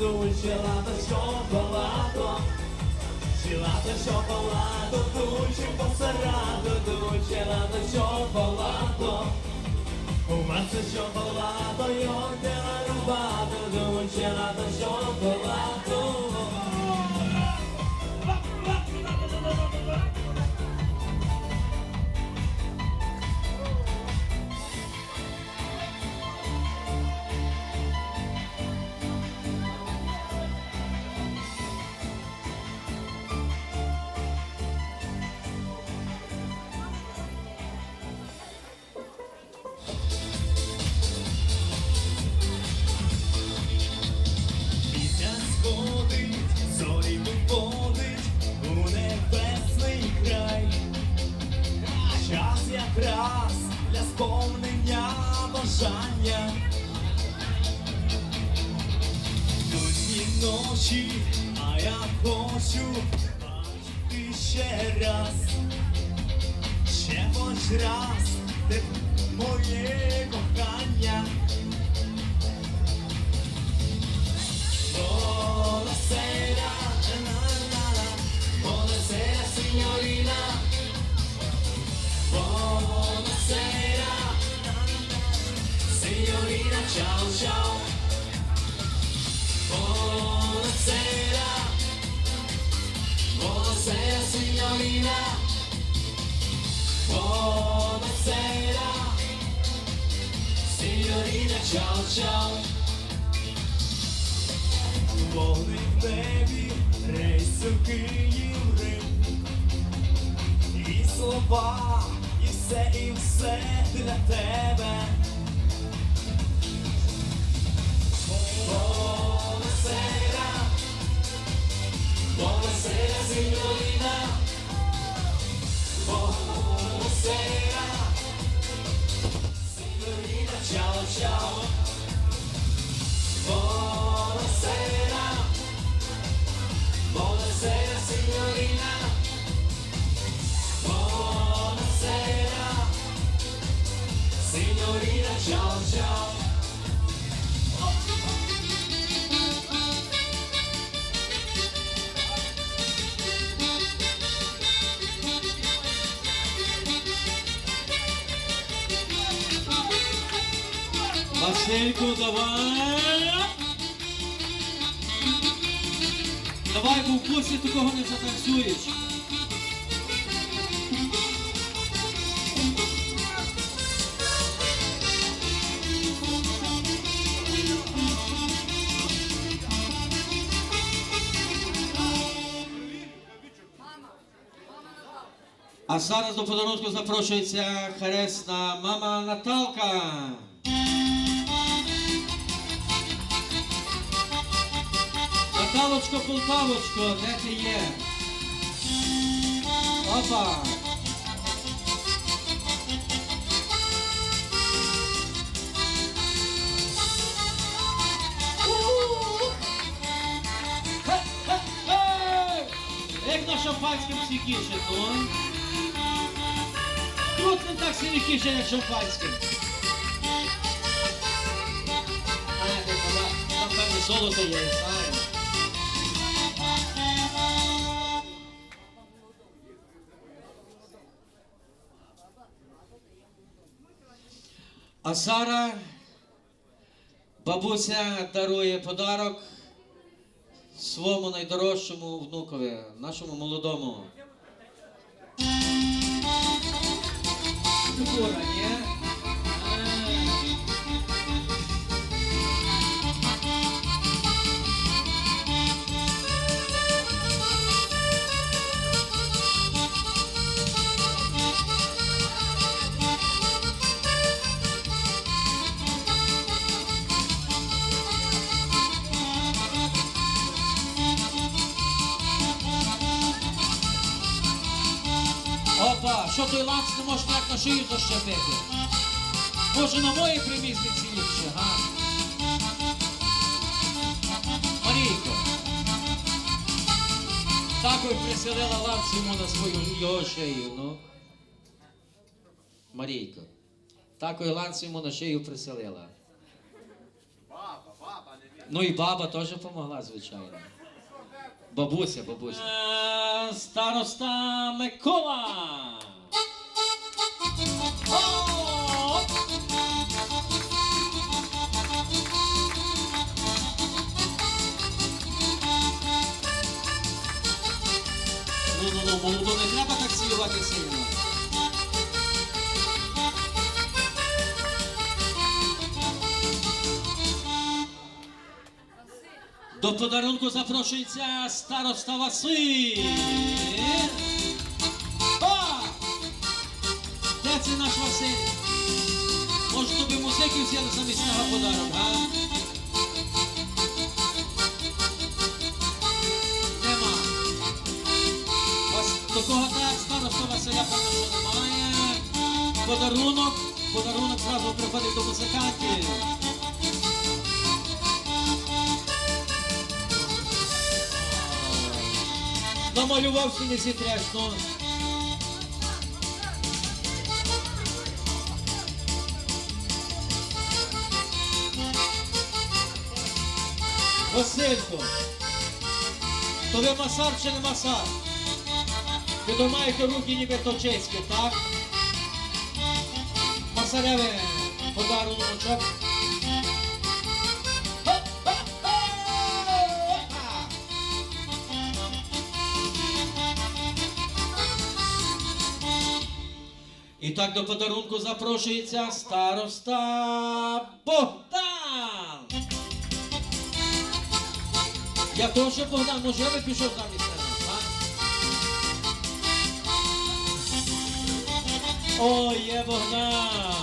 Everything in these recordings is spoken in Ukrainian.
дуй, gelato cioccolato Gelato cioccolato, dolce conserato, dolce gelato cioccolato Un mazzo di cioccolato, io te l'ho rubato, бажання. Нудні ночі, а я хочу бачити ще раз, ще хоч раз, де моє кохання. Signorina. Buonasera, signorina, ciao ciao. В небі, рейс у Київ Рим І слова, і все, і все для тебе Buonasera Buonasera signorina Buonasera Signorina, ciao ciao Buonasera, Васильку, давай. Давай, бо в курсі такого не затанцюєш. А зараз до подарунку запрошується хресна мама Наталка. Наталочко, Полтавочко, де ти є? Опа! Як на шампанському свікіше, ну? Тут не так свікіше, як шампанським. А, там певне золото є, А Сара, бабуся дарує подарок своєму найдорожчому внукові, нашому молодому. Ні? Опа, що той ланц не може ніяк на шию защепити? Може на моїй примісниці ліпше, га? Марійко. Так ой приселила ланц йому на свою його шию, ну. Марійко. Так ой ланц йому на шию приселила. Папа, папа, не Ну і баба теж допомогла, звичайно. Бабуся, бабуся. Е, Староста Микола. Ну, ну, ну, молоду не треба так цілувати сильно. До подарунку запрошується староста Василь. О! Де це наш Василь? Може тобі музики взяли замість нього подарунок, а? Нема. Вас такого так староста Василя що немає. Подарунок, подарунок зразу приходить до музикантів. Намалювався не зітряш, ну. Василько, то ви масар чи не масар? Ви то руки ніби точецькі, так? Масареве подаруночок. І так до подарунку запрошується староста Богдан. Я теж Богдан, може ви пішов замість тебе, а? О, є Богдан.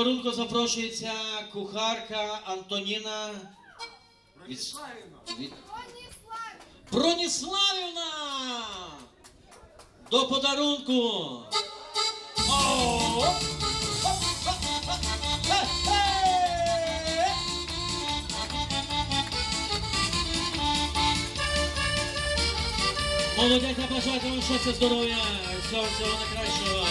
Подарунку запрошується кухарка Антоніна від... від... Броніславівна! До подарунку! О! Молодець, вам щастя, здоров'я, всього всього найкращого.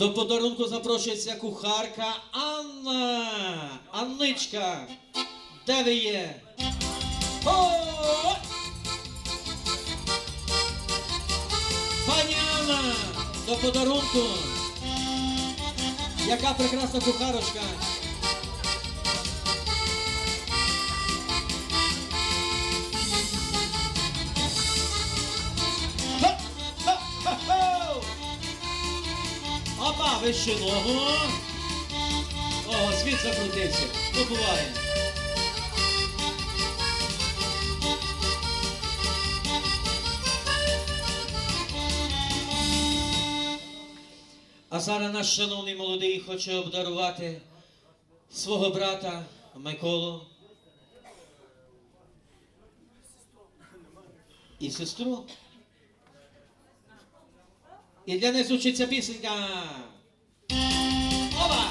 До подарунку запрошується кухарка Анна. Анничка. Де ви є? О! Пані Анна, до подарунку. Яка прекрасна кухарочка. Вище ногу. О, світ закрутився. Ну, буває. А зараз наш шановний молодий хоче обдарувати свого брата Миколу і сестру. І для них звучиться пісенька. Оба!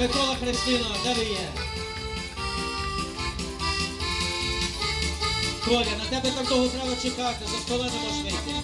Микола Христина, де ви є? Коля, на тебе так довго треба чекати, за стола не можеш вийти.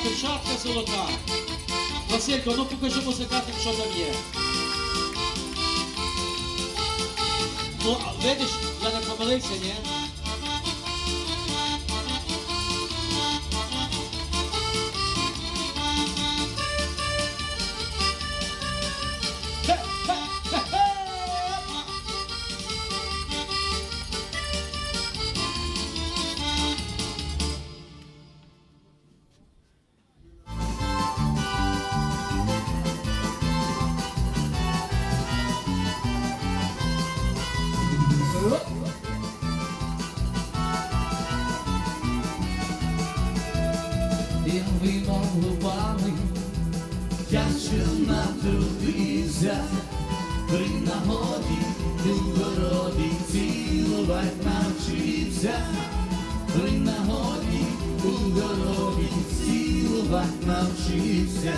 О, перчатка золота. Василько, ну покажи музикантам, що там є. Ну, видиш, я не помилився, ні? Навчився.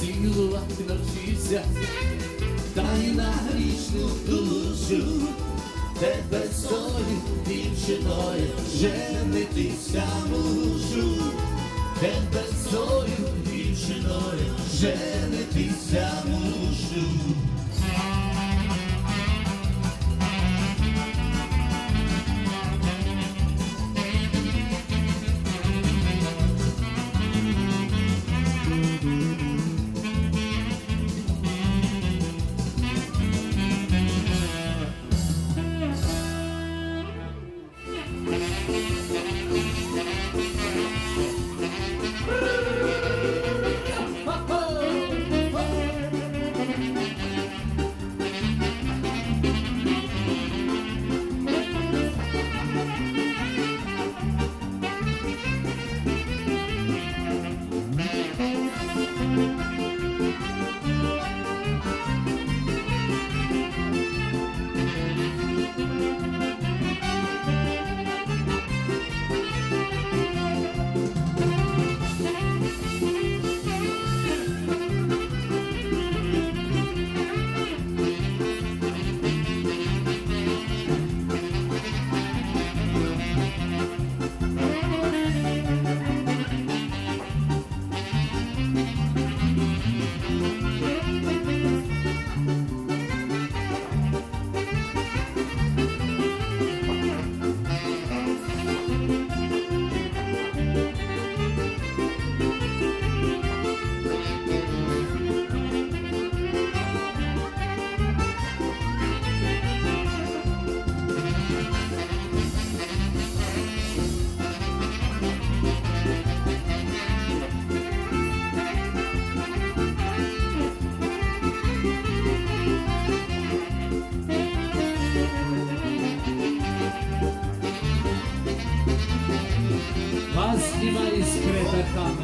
цілувати навчився, та й на грішну душу, тебе женитися мушу. America.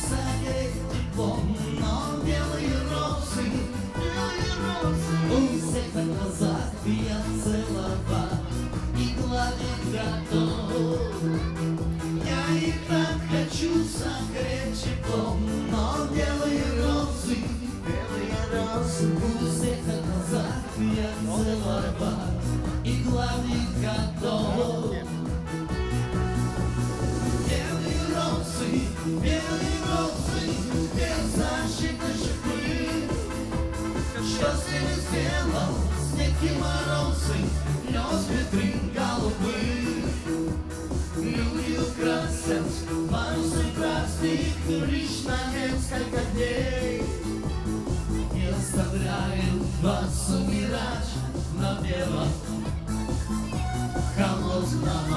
Согреть теплом Что с ними сделал снег и морозы, нес ветры голубы. Люди украсят парусы праздник лишь на несколько дней. И оставляют вас умирать на белом холодном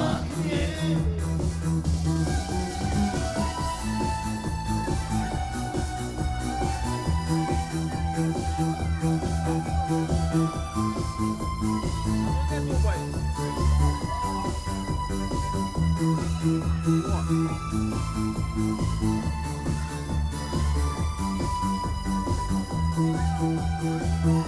Thank you.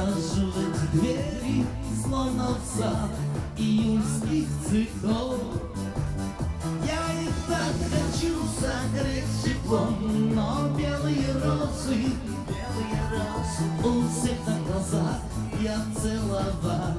Хожу в эти двери, словно в сад июльских цветов. Я их так хочу согреть теплом, но белые розы, белые розы у всех на глазах я целовать